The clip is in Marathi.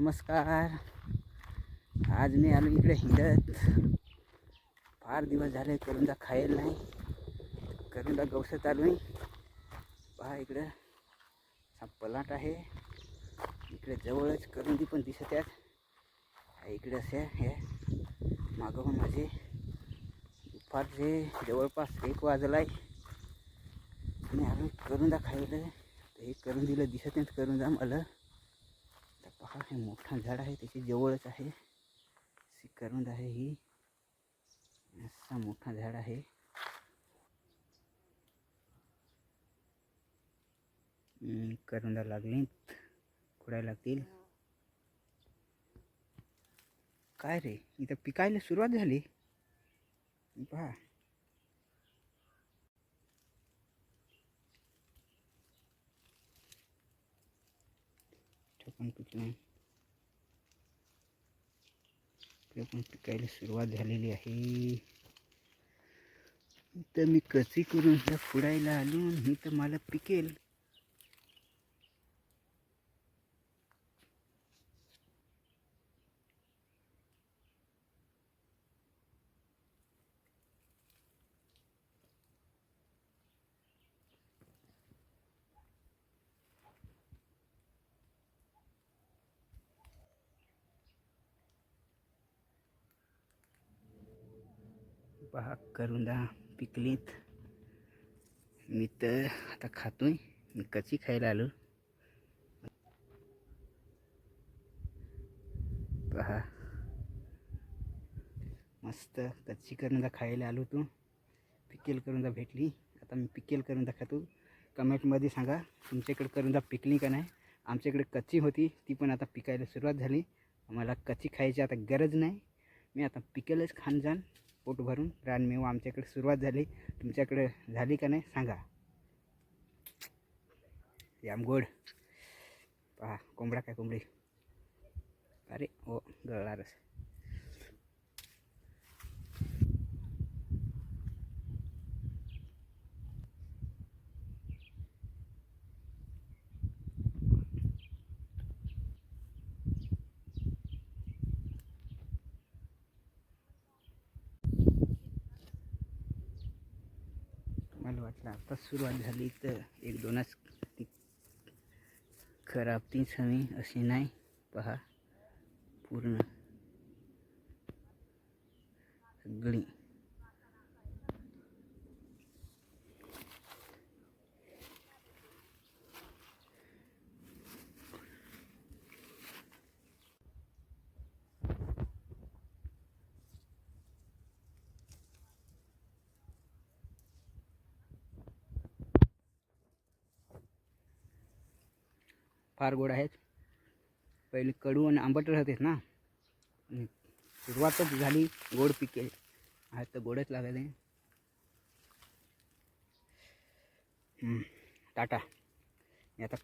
नमस्कार. आज मी आलो इकडे हिंडत. फार दिवस झाले करुंदा खायला नाही. करुंदा गवसं चालू आहे. पहा इकडं. हा पलाट आहे. इकडे जवळच करुंदी पण दिसत आहेत. इकडे असे हे मागं माझे. दुपारचे जवळपास एक वाजला आहे आणि आम्ही करुंदा खायला हे करुंदीला दिसत नाहीत करुंदा मला. पहा हे मोठं झाड आहे त्याची जवळच आहे. सी करुंद आहे ही. असा मोठा झाड आहे. करंदा करुंदा लागली. खुडायला लागतील. काय रे? इथं पिकायला सुरुवात झाली. पहा. पण पिकलं इकडे पण पिकायला सुरुवात झालेली आहे. तर मी कशी करून ह्या फुडायला आलो मी तर मला पिकेल. पहा करुंदा पिकलीत. मी तर आता खातोय. मी कच्ची खायला आलो. पहा. मस्त कच्ची करुंदा खायला आलो तू. पिकेल करुंदा भेटली. आता मी पिकेल करुंदा खातो. कमेंटमध्ये सांगा तुमच्याकडे करुंदा पिकली का नाही? आमच्याकडे कच्ची होती ती पण आता पिकायला सुरुवात झाली. मला कच्ची खायची आता गरज नाही. मी आता पिकेलच खान जाण पोट भरून रानमेवा आमच्याकडे सुरुवात झाली. तुमच्याकडे झाली का नाही सांगा. याम गोड. पहा कोंबडा काय कोंबडी. अरे ओ गळला रस मला वाटलं आता सुरुवात झाली तर एक दोनच ती खराब तीच हवी अशी नाही. पहा पूर्ण सगळी. फार गोड आहेत. पहिले कडू आणि आंबट राहतेत ना. सुरुवातच झाली गोड पिके. आज तर गोडच लागले. टाटा. मी आता